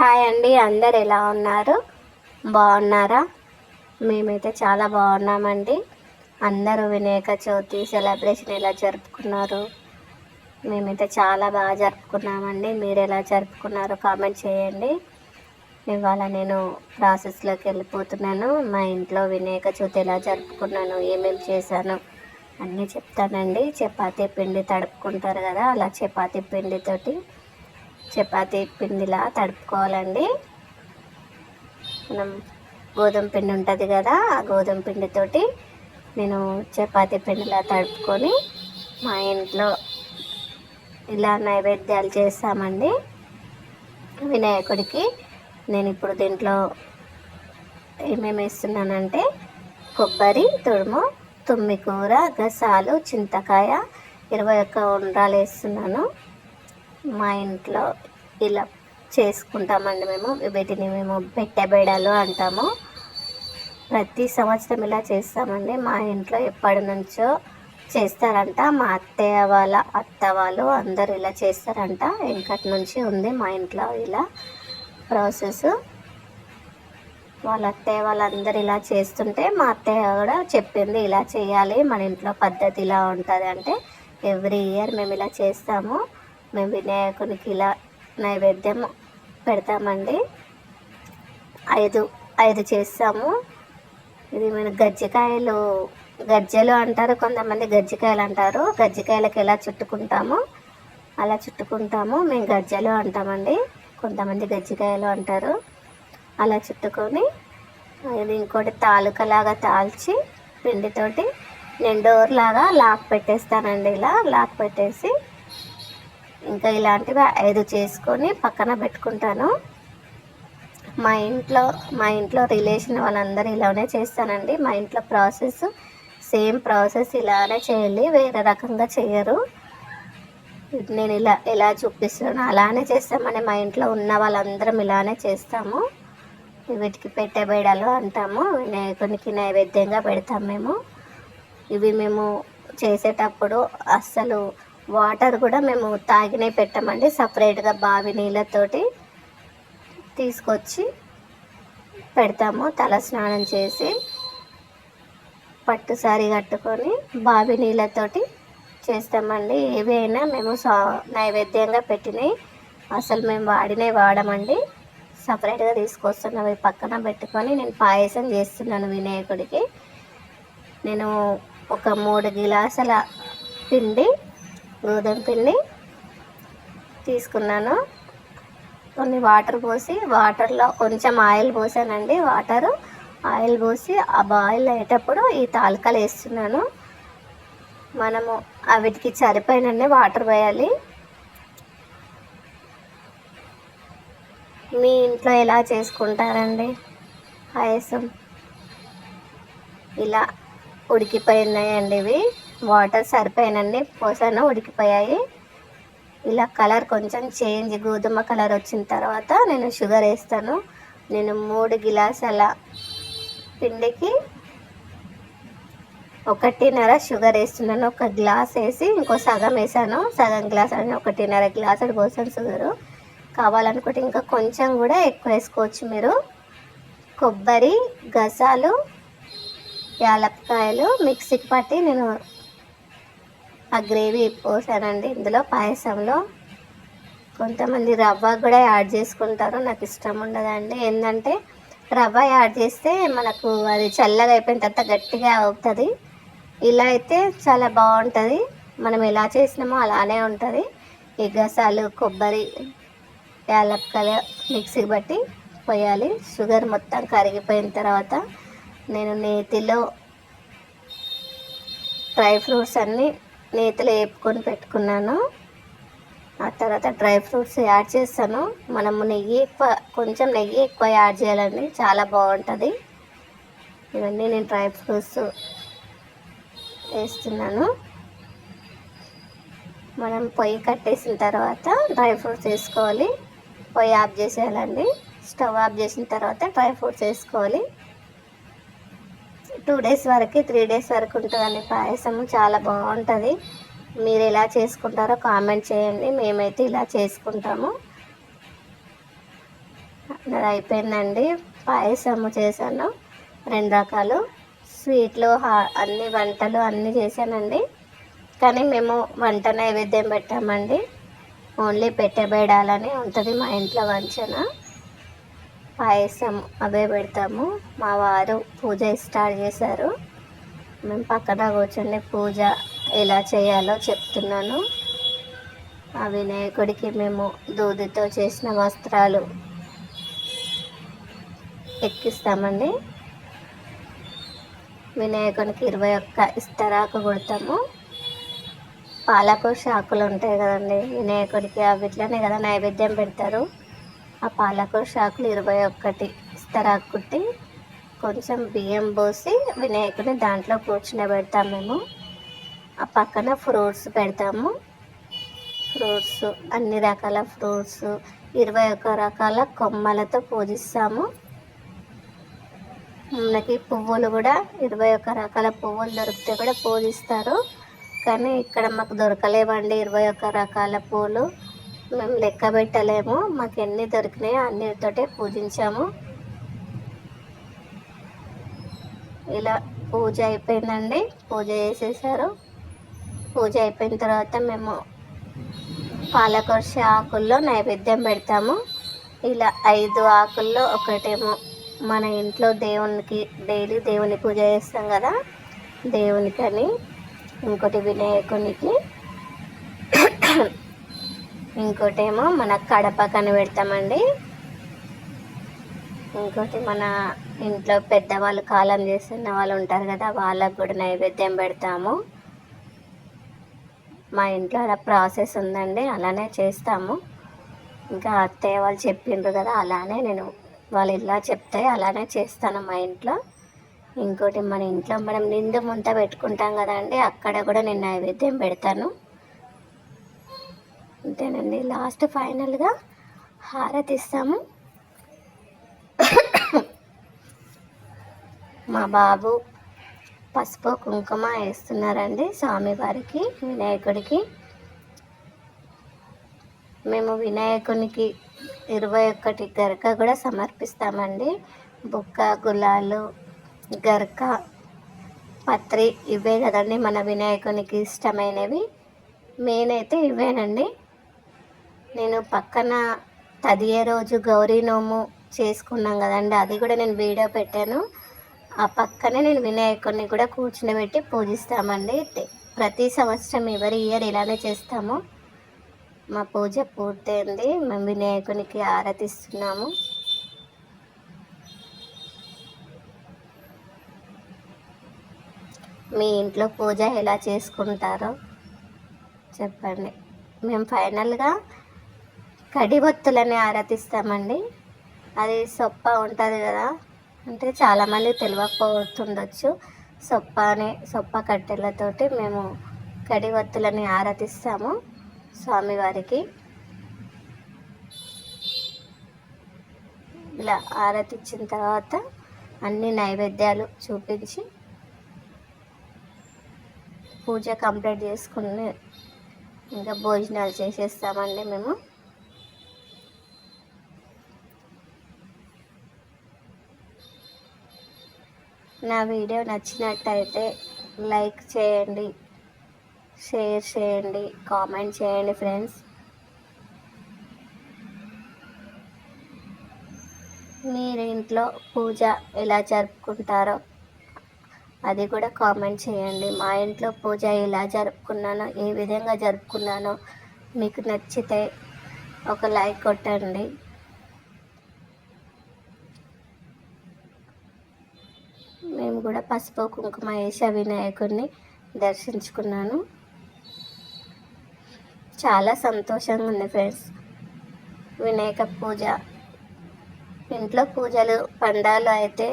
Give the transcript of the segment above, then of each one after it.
Hi అండి అందరు ఎలా ఉన్నారు? బాగున్నారా? మేమైతే చాలా బాగున్నామండి. అందరూ వినాయక చవితి సెలబ్రేషన్ ఎలా జరుపుకున్నారు? మేమైతే చాలా బాగా జరుపుకున్నామండి. మీరు ఎలా జరుపుకున్నారో కామెంట్ చేయండి. ఇవాళ నేను ప్రాసెస్లోకి వెళ్ళిపోతున్నాను. మా ఇంట్లో వినాయక చవితి ఎలా జరుపుకున్నాను ఏమేమి చేశాను అన్నీ చెప్తానండి. చపాతీ పిండి తడుపుకుంటారు కదా అలా చపాతీ పిండితోటి చపాతీ పిండిలా తడుపుకోవాలండి. మనం గోధుమ పిండి ఉంటుంది కదా ఆ గోధుమ పిండితోటి నేను చపాతీ పిండిలా తడుపుకొని మా ఇంట్లో ఇలా నైవేద్యాలు చేస్తామండి. వినాయకుడికి నేను ఇప్పుడు దీంట్లో ఏమేమి వేస్తున్నానంటే కొబ్బరి తురుము తుమ్మి కూర గసాలు చింతకాయ ఇరవై ఒక్క ఉండ్రాలు వేస్తున్నాను. మా ఇంట్లో ఇలా చేసుకుంటామండి మేము. వీటిని మేము పెట్టెబేడాలు అంటాము. ప్రతి సంవత్సరం ఇలా చేస్తామండి. మా ఇంట్లో ఎప్పటి నుంచో చేస్తారంట. మా అత్తయ్య వాళ్ళ అత్త వాళ్ళు అందరు ఇలా చేస్తారంట. వెనకటి నుంచి ఉంది మా ఇంట్లో ఇలా ప్రాసెస్. వాళ్ళ అత్తయ్య వాళ్ళందరూ ఇలా చేస్తుంటే మా అత్తయ్య కూడా చెప్పింది ఇలా చేయాలి. మన ఇంట్లో పద్ధతి ఇలా ఉంటుంది అంటే ఎవ్రీ ఇయర్ మేము ఇలా చేస్తాము. మేము వినాయకునికి ఇలా నైవేద్యం పెడతామండి. ఐదు ఐదు చేస్తాము. ఇది మన గజ్జికాయలు గజ్జలు అంటారు కొంతమంది గజ్జికాయలు అంటారు. గజ్జికాయలకు ఎలా చుట్టుకుంటాము అలా చుట్టుకుంటాము. మేము గజ్జలు అంటామండి. కొంతమంది గజ్జికాయలు అంటారు. అలా చుట్టుకొని ఇది ఇంకోటి తాలుకలాగా తాల్చి పిండితోటి నిండోర్లాగా లాక్ పెట్టేస్తానండి ఇలా. లాక్ పెట్టేసి ఇంకా ఇలాంటివి ఐదు చేసుకొని పక్కన పెట్టుకుంటాను. మా ఇంట్లో మా ఇంట్లో రిలేషన్ వాళ్ళందరూ ఇలానే చేస్తానండి. మా ఇంట్లో ప్రాసెస్ సేమ్ ప్రాసెస్ ఇలానే చేయాలి వేరే రకంగా చేయరు. నేను ఇలా ఎలా చూపిస్తున్నాను అలానే చేస్తామని మా ఇంట్లో ఉన్న వాళ్ళందరం ఇలానే చేస్తాము. వీటికి పెట్టబేడాలు అంటాము. వినాయకునికి నైవేద్యంగా పెడతాం మేము. ఇవి మేము చేసేటప్పుడు అస్సలు వాటర్ కూడా మేము తాగినే పెట్టామండి. సపరేట్గా బావి నీళ్ళతోటి తీసుకొచ్చి పెడతాము. తల స్నానం చేసి పట్టు సారీ కట్టుకొని బావి నీళ్ళతోటి చేస్తామండి. ఏవైనా మేము సా నైవేద్యంగా పెట్టినవి అసలు మేము వాడినే వాడమండి. సపరేట్గా తీసుకొస్తున్నవి పక్కన పెట్టుకొని నేను పాయసం చేస్తున్నాను వినాయకుడికి. నేను ఒక మూడు గిలాసుల పిండి గోధుమ పిండి తీసుకున్నాను. కొన్ని వాటర్ పోసి వాటర్లో కొంచెం ఆయిల్ పోసానండి వాటరు. ఆయిల్ పోసి ఆ బాయిల్ అయ్యేటప్పుడు ఈ తాలకాలు వేస్తున్నాను. మనము వీటికి సరిపోయినన్ని వాటర్ పోయాలి. మీ ఇంట్లో ఎలా చేసుకుంటారండి? పాయసం? ఇలా ఉడికిపోయినాయండి ఇవి. వాటర్ సరిపోయినన్ని పోసాను ఉడికిపోయాయి. ఇలా కలర్ కొంచెం చేంజ్ గోధుమ కలర్ వచ్చిన తర్వాత నేను షుగర్ వేస్తాను. నేను మూడు గిలాసాల పిండికి ఒకటిన్నర షుగర్ వేస్తున్నాను. ఒక గ్లాస్ వేసి ఇంకో సగం వేసాను. సగం గ్లాస్ అని ఒకటిన్నర గ్లాస్ అది పోసాను షుగరు. కావాలనుకుంటే ఇంకా కొంచెం కూడా ఎక్కువ వేసుకోవచ్చు మీరు. కొబ్బరి గసాలు యాలక్కాయలు మిక్సీకి పట్టి నేను ఆ గ్రేవీ పోసానండి. ఇందులో పాయసంలో కొంతమంది రవ్వ కూడా యాడ్ చేసుకుంటారు. నాకు ఇష్టం ఉండదండి. ఏంటంటే రవ్వ యాడ్ చేస్తే మనకు అది చల్లగా అయిపోయిన తర్వాత గట్టిగా అవుతుంది. ఇలా అయితే చాలా బాగుంటుంది. మనం ఎలా చేసినామో అలానే ఉంటుంది. ఈ గసాలు కొబ్బరి యాలక్కలు మిక్సీ బట్టి పోయాలి. షుగర్ మొత్తం కరిగిపోయిన తర్వాత నేను నేతిలో డ్రై ఫ్రూట్స్ అన్నీ నేతిలో వేపుకొని పెట్టుకున్నాను. ఆ తర్వాత డ్రై ఫ్రూట్స్ యాడ్ చేస్తాను. మనము నెయ్యి ఎక్కువ కొంచెం నెయ్యి ఎక్కువ యాడ్ చేయాలండి. చాలా బాగుంటుంది. ఇవన్నీ నేను డ్రై ఫ్రూట్స్ వేస్తున్నాను. మనం పొయ్యి కట్టేసిన తర్వాత డ్రై ఫ్రూట్స్ వేసుకోవాలి. పొయ్యి ఆఫ్ చేసేయాలండి. స్టవ్ ఆఫ్ చేసిన తర్వాత డ్రై ఫ్రూట్స్ వేసుకోవాలి. టూ డేస్ వరకు త్రీ డేస్ వరకు ఉంటుందండి పాయసం. చాలా బాగుంటుంది. మీరు ఎలా చేసుకుంటారో కామెంట్ చేయండి. మేమైతే ఇలా చేసుకుంటాము. అది అయిపోయిందండి. పాయసము చేశాను. రెండు రకాలు. స్వీట్లు హా- అన్ని వంటలు అన్నీ చేశానండి. కానీ మేము వంట నైవేద్యం పెట్టామండి. ఓన్లీ పెట్టబేడాలని ఉంటుంది మా ఇంట్లో వంచన. పాయసం అవే పెడతాము. మా వారు పూజ స్టార్ట్ చేశారు. మేము పక్కన కూర్చొని పూజ ఎలా చేయాలో చెప్తున్నాను. ఆ వినాయకుడికి మేము దూదితో చేసిన వస్త్రాలు ఎక్కిస్తామండి. వినాయకునికి ఇరవై ఒక్క ఇస్తరాకు కొడతాము. పాలకు శాకులు ఉంటాయి కదండి వినాయకుడికి అవి ఇట్లనే కదా నైవేద్యం పెడతారు. ఆ పాలకూర శాకులు ఇరవై ఒక్కటి. ఇస్తరాకు కుట్టి కొంచెం బియ్యం పోసి వినాయకుడిని దాంట్లో కూర్చుని మేము. ఆ పక్కన ఫ్రూట్స్ పెడతాము. ఫ్రూట్స్ అన్ని రకాల ఫ్రూట్స్ ఇరవై ఒక్క రకాల కొమ్మలతో పూజిస్తాము. మనకి పువ్వులు కూడా ఇరవై ఒక్క రకాల పువ్వులు దొరికితే కూడా పూజిస్తారు. కానీ ఇక్కడ మాకు దొరకలేవండి ఇరవై ఒక్క రకాల పూలు. మేము లెక్క పెట్టలేము. మాకు ఎన్ని దొరికినాయో అన్నిటితోటే పూజించాము. ఇలా పూజ అయిపోయిందండి. పూజ చేసేసారు. పూజ అయిపోయిన తర్వాత మేము పాలకొర్ష ఆకుల్లో నైవేద్యం పెడతాము. ఇలా ఐదు ఆకుల్లో ఒకటేమో మన ఇంట్లో దేవునికి డైలీ దేవుని పూజ చేస్తాం కదా దేవునికని ఇంకోటి వినాయకునికి. ఇంకోటేమో మన కడప కనిపెడతామండి. ఇంకోటి మన ఇంట్లో పెద్దవాళ్ళు కాలం చేస్తున్న వాళ్ళు ఉంటారు కదా వాళ్ళకు కూడా నైవేద్యం పెడతాము. మా ఇంట్లో అలా ప్రాసెస్ ఉందండి అలానే చేస్తాము. ఇంకా అత్తయ్య వాళ్ళు చెప్పిండ్రు కదా అలానే నేను వాళ్ళు ఇలా చెప్తే అలానే చేస్తాను మా ఇంట్లో. ఇంకోటి మన ఇంట్లో మనం నిండు ముంత పెట్టుకుంటాం కదండి అక్కడ కూడా నేను నైవేద్యం పెడతాను. అంతేనండి. లాస్ట్ ఫైనల్గా హారతి ఇస్తాము. మా బాబు పసుపు కుంకుమ వేస్తున్నారండి స్వామివారికి వినాయకుడికి. మేము వినాయకునికి ఇరవై ఒక్కటి గరక కూడా సమర్పిస్తామండి. బుక్క గులాలు గరక పత్రి ఇవే కదండి మన వినాయకునికి ఇష్టమైనవి. మెయిన్ అయితే ఇవేనండి. నేను పక్కన తదియే రోజు గౌరీ నోము చేసుకున్నాం కదండి. అది కూడా నేను వీడియో పెట్టాను. ఆ పక్కనే నేను వినాయకుడిని కూడా కూర్చునిబెట్టి పూజిస్తామండి. ప్రతి సంవత్సరం ఎవరి ఇయర్ ఇలానే చేస్తాము. మా పూజ పూర్తయింది. మేము వినాయకునికి ఆరతిస్తున్నాము మీ ఇంట్లో పూజ ఎలా చేసుకుంటారో చెప్పండి. మేము ఫైనల్గా కడివొత్తులని ఆరాధిస్తామండి. అది సొప్ప ఉంటుంది కదా. అంటే చాలామంది తెలియకపోతుండొచ్చు. సొప్ప అనే సొప్ప కట్టెలతోటి మేము కడివత్తులని ఆరాధిస్తాము స్వామివారికి. ఇలా ఆరాధించిన తర్వాత అన్ని నైవేద్యాలు చూపించి పూజ కంప్లీట్ చేసుకుని ఇంకా భోజనాలు చేసేస్తామండి మేము. నా వీడియో నచ్చినట్టయితే లైక్ చేయండి షేర్ చేయండి కామెంట్ చేయండి ఫ్రెండ్స్. మీరు ఇంట్లో పూజ ఎలా జరుపుకుంటారో అది కూడా కామెంట్ చేయండి. మా ఇంట్లో పూజ ఎలా జరుపుకున్నానో ఏ విధంగా జరుపుకున్నానో మీకు నచ్చితే ఒక లైక్ కొట్టండి. నేను కూడా పసుపు కుంకుమ వేసి వినాయకుడిని దర్శించుకున్నాను. చాలా సంతోషంగా ఉంది ఫ్రెండ్స్. వినాయక పూజ. ఇంట్లో పూజలు పండాలు అయితే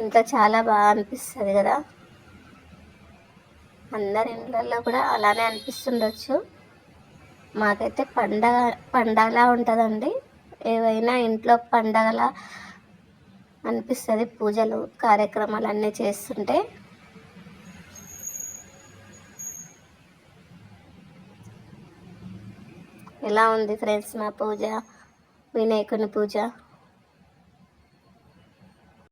ఇంట్లో చాలా బాగా అనిపిస్తుంది కదా. అందరి ఇండ్లలో కూడా అలానే అనిపిస్తుండొచ్చు. మాకైతే పండగ పండగలా ఉంటుందండి. ఏవైనా ఇంట్లో పండగలా అనిపిస్తుంది పూజలు కార్యక్రమాలు అన్నీ చేస్తుంటే. ఎలా ఉంది ఫ్రెండ్స్ మా పూజ? వినాయకుని పూజ?